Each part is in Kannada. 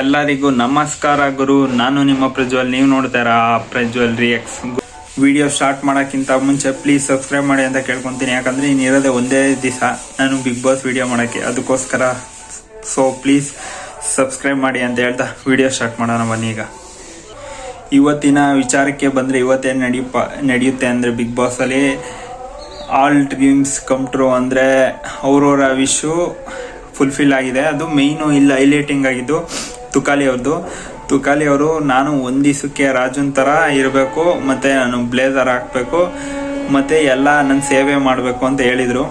ಎಲ್ಲರಿಗೂ ನಮಸ್ಕಾರ ಗುರು. ನಾನು ನಿಮ್ಮ ಪ್ರಜ್ವಲ್. ನೀವು ನೋಡ್ತಾರಾ ಪ್ರಜ್ವಲ್ ರಿಯಾಕ್ಸ್ ವಿಡಿಯೋ ಸ್ಟಾರ್ಟ್ ಮಾಡೋಕ್ಕಿಂತ ಮುಂಚೆ ಪ್ಲೀಸ್ ಸಬ್ಸ್ಕ್ರೈಬ್ ಮಾಡಿ ಅಂತ ಕೇಳ್ಕೊತೀನಿ. ಯಾಕಂದ್ರೆ ಇನ್ನಿರೋದೇ ಒಂದೇ ದಿವಸ ನಾನು ಬಿಗ್ ಬಾಸ್ ವಿಡಿಯೋ ಮಾಡೋಕ್ಕೆ. ಅದಕ್ಕೋಸ್ಕರ ಸೊ ಪ್ಲೀಸ್ ಸಬ್ಸ್ಕ್ರೈಬ್ ಮಾಡಿ ಅಂತ ಹೇಳ್ತಾ ವಿಡಿಯೋ ಸ್ಟಾರ್ಟ್ ಮಾಡೋಣ ಬನ್ನಿ ಈಗ. ಇವತ್ತಿನ ವಿಚಾರಕ್ಕೆ ಬಂದರೆ ಇವತ್ತೇನು ನಡೆಯಪ್ಪ ನಡೆಯುತ್ತೆ ಅಂದರೆ ಬಿಗ್ ಬಾಸಲ್ಲಿ ಆಲ್ ಡ್ರೀಮ್ಸ್ ಕಮ್ ಟ್ರೂ ಅಂದರೆ ಅವ್ರವ್ರ ವಿಶು ಫುಲ್ಫಿಲ್ ಆಗಿದೆ. ಅದು ಮೇಯ್ನು ಇಲ್ಲ ಹೈಲೈಟಿಂಗ್ ಆಗಿದ್ದು ತುಕಾಲಿ ಅವ್ರದ್ದು ತುಕಾಲಿ ಅವರು, ನಾನು ಒಂದು ದಿವಸಕ್ಕೆ ರಾಜುನ್ ಥರ ಇರಬೇಕು, ಮತ್ತು ನಾನು ಬ್ಲೇಸರ್ ಹಾಕಬೇಕು, ಮತ್ತು ಎಲ್ಲ ನನ್ನ ಸೇವೆ ಮಾಡಬೇಕು ಅಂತ ಹೇಳಿದರು.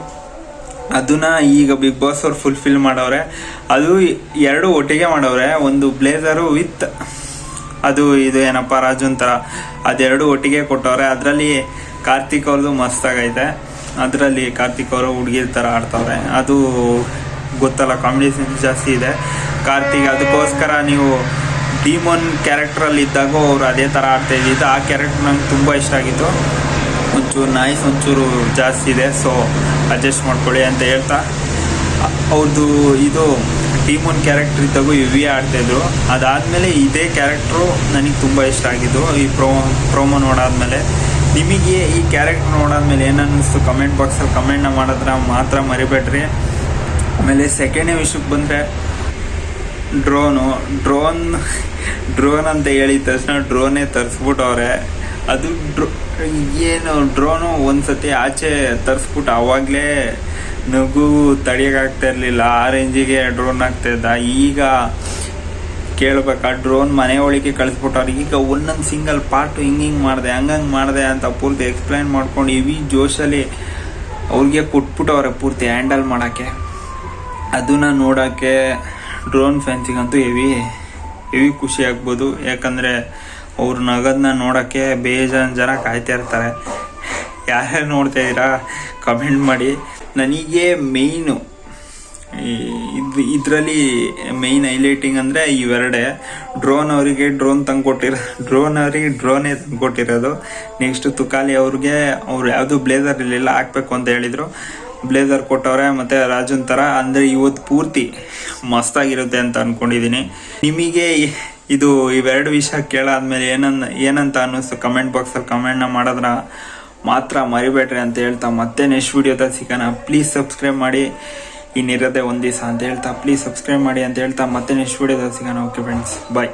ಅದನ್ನ ಈಗ ಬಿಗ್ ಬಾಸ್ ಅವ್ರು ಫುಲ್ಫಿಲ್ ಮಾಡವ್ರೆ. ಅದು ಎರಡು ಒಟ್ಟಿಗೆ ಮಾಡವ್ರೆ. ಒಂದು ಬ್ಲೇಸರು ವಿತ್ ಅದು ಇದು ಏನಪ್ಪ ರಾಜನ್ ಥರ ಅದೆರಡು ಒಟ್ಟಿಗೆ ಕೊಟ್ಟವ್ರೆ. ಅದರಲ್ಲಿ ಕಾರ್ತಿಕ್ ಅವ್ರದ್ದು ಮಸ್ತಾಗೈತೆ ಅದರಲ್ಲಿ ಕಾರ್ತಿಕ್ ಅವರು ಹುಡುಗಿರ ಥರ ಆಡ್ತವ್ರೆ. ಅದು ಗೊತ್ತಲ್ಲ ಕಾಮಿಡಿ ಸೀನ್ಸ್ ಜಾಸ್ತಿ ಇದೆ. ಕಾರ್ತಿಕ್, ಅದಕ್ಕೋಸ್ಕರ ನೀವು ಡಿಮೋನ್ ಕ್ಯಾರೆಕ್ಟ್ರಲ್ಲಿ ಇದ್ದಾಗ ಅವರು ಅದೇ ಥರ ಆಡ್ತಾ ಇದ್ದಿದ್ದು. ಆ ಕ್ಯಾರೆಕ್ಟರ್ ನಂಗೆ ತುಂಬ ಇಷ್ಟ ಆಗಿತ್ತು. ಒಂಚೂರು ನಾಯ್ಸ್ ಒಂಚೂರು ಜಾಸ್ತಿ ಇದೆ ಸೊ ಅಡ್ಜಸ್ಟ್ ಮಾಡ್ಕೊಳ್ಳಿ ಅಂತ ಹೇಳ್ತಾ. ಅವ್ರದ್ದು ಇದು ಡಿಮೋನ್ ಕ್ಯಾರೆಕ್ಟರ್ ಇದ್ದಾಗೂ ಇವಿ ಆಡ್ತಾಯಿದ್ರು ಅದಾದಮೇಲೆ ಇದೇ ಕ್ಯಾರೆಕ್ಟ್ರು ನನಗೆ ತುಂಬ ಇಷ್ಟ ಆಗಿದ್ದು. ಈ ಪ್ರೋ ಪ್ರೋಮೋ ನೋಡಾದ್ಮೇಲೆ. ನಿಮಗೆ ಈ ಕ್ಯಾರೆಕ್ಟರ್ ನೋಡಾದ್ಮೇಲೆ ಏನನ್ನಿಸ್ತು? ಕಮೆಂಟ್ ಬಾಕ್ಸಲ್ಲಿ ಕಮೆಂಟ್ನ ಮಾಡಿದ್ರೆ ಮಾತ್ರ ಮರಿಬೇಡ್ರಿ. ಆಮೇಲೆ ಸೆಕೆಂಡ್ನೇ ವಿಷಯಕ್ಕೆ ಬಂದರೆ ಡ್ರೋನು, ಡ್ರೋನ್ ಡ್ರೋನ್ ಅಂತ ಹೇಳಿದ ತಕ್ಷಣ ಡ್ರೋನೇ ತರಿಸ್ಬಿಟ್ಟವ್ರೆ. ಅದು ಡ್ರೋ, ಏನು, ಡ್ರೋನು ಒಂದ್ಸತಿ ಆಚೆ ತರಿಸ್ಬಿಟ್ಟು ಆವಾಗಲೇ ನಗು ತಡಿಯೋಕ್ಕಾಗ್ತಾ ಇರಲಿಲ್ಲ. ಆ ರೇಂಜಿಗೆ ಡ್ರೋನ್ ಆಗ್ತಾ ಇದ್ದ. ಈಗ ಕೇಳ್ಬೇಕಾ, ಡ್ರೋನ್ ಮನೆ ಒಳಗೆ ಕಳಿಸ್ಬಿಟ್ಟವ್ರು. ಈಗ ಒಂದೊಂದು ಸಿಂಗಲ್ ಪಾರ್ಟು ಹಿಂಗೆ ಹಿಂಗೆ ಮಾಡಿದೆ ಹಂಗಂಗೆ ಮಾಡಿದೆ ಅಂತ ಪೂರ್ತಿ ಎಕ್ಸ್ಪ್ಲೈನ್ ಮಾಡ್ಕೊಂಡು ಇವಿ ಜೋಶಲ್ಲಿ ಅವ್ರಿಗೆ ಕೊಟ್ಬಿಟ್ಟವ್ರೆ ಪೂರ್ತಿ ಹ್ಯಾಂಡಲ್ ಮಾಡೋಕ್ಕೆ. ಅದನ್ನ ನೋಡೋಕ್ಕೆ ಡ್ರೋನ್ ಫ್ಯಾನ್ಸಿಗಂತೂ ಹೆವಿ ಹೆವಿ ಖುಷಿ ಆಗ್ಬೋದು. ಯಾಕಂದರೆ ಅವ್ರ ನಗದನ್ನ ನೋಡೋಕ್ಕೆ ಬೇಜಾನ್ ಜನ ಕಾಯ್ತಾ ಇರ್ತಾರೆ. ಯಾರ್ಯಾರು ನೋಡ್ತಾ ಇದ್ದೀರಾ ಕಮೆಂಟ್ ಮಾಡಿ. ನನಗೆ ಮೇಯ್ನು ಇದು, ಇದರಲ್ಲಿ ಮೇಯ್ನ್ ಹೈಲೈಟಿಂಗ್ ಅಂದರೆ ಇವೆರಡೇ. ಡ್ರೋನ್ ಅವರಿಗೆ ಡ್ರೋನ್ ತಂದು ಕೊಟ್ಟಿರೋ ಡ್ರೋನ್ ಅವರಿಗೆ ಡ್ರೋನೇ ತಂದು ಕೊಟ್ಟಿರೋದು. ನೆಕ್ಸ್ಟ್ ತುಕಾಲಿ ಅವ್ರಿಗೆ, ಅವ್ರು ಯಾವುದು ಬ್ಲೇಸರ್ ಇರಲಿಲ್ಲ ಹಾಕ್ಬೇಕು ಅಂತ ಹೇಳಿದರು. ಬ್ಲೇಸರ್ ಕೊಟ್ಟವ್ರೆ ಮತ್ತು ರಾಜನ್ ಥರ ಅಂದರೆ ಇವತ್ತು ಪೂರ್ತಿ ಮಸ್ತಾಗಿರುತ್ತೆ ಅಂತ ಅಂದ್ಕೊಂಡಿದ್ದೀನಿ ನಿಮಗೆ ಇದು ಇವೆರಡು ವಿಷಯ ಕೇಳಾದ್ಮೇಲೆ ಏನನ್ನ ಏನಂತ ಅನ್ನಿಸ್ತು? ಕಮೆಂಟ್ ಬಾಕ್ಸಲ್ಲಿ ಕಮೆಂಟ್ನ ಮಾಡಿದ್ರ ಮಾತ್ರ ಮರಿಬೇಡ್ರಿ ಅಂತ ಹೇಳ್ತಾ, ಮತ್ತೆ ನೆಕ್ಸ್ಟ್ ವಿಡಿಯೋದಲ್ಲಿ ಸಿಗೋಣ. ಪ್ಲೀಸ್ ಸಬ್ಸ್ಕ್ರೈಬ್ ಮಾಡಿ. ಇನ್ನಿರೋದೇ ಒಂದು ದಿವಸ ಅಂತ ಹೇಳ್ತಾ ಪ್ಲೀಸ್ ಸಬ್ಸ್ಕ್ರೈಬ್ ಮಾಡಿ ಅಂತ ಹೇಳ್ತಾ, ಮತ್ತೆ ನೆಕ್ಸ್ಟ್ ವಿಡಿಯೋದಲ್ಲಿ ಸಿಗೋಣ. Okay friends bye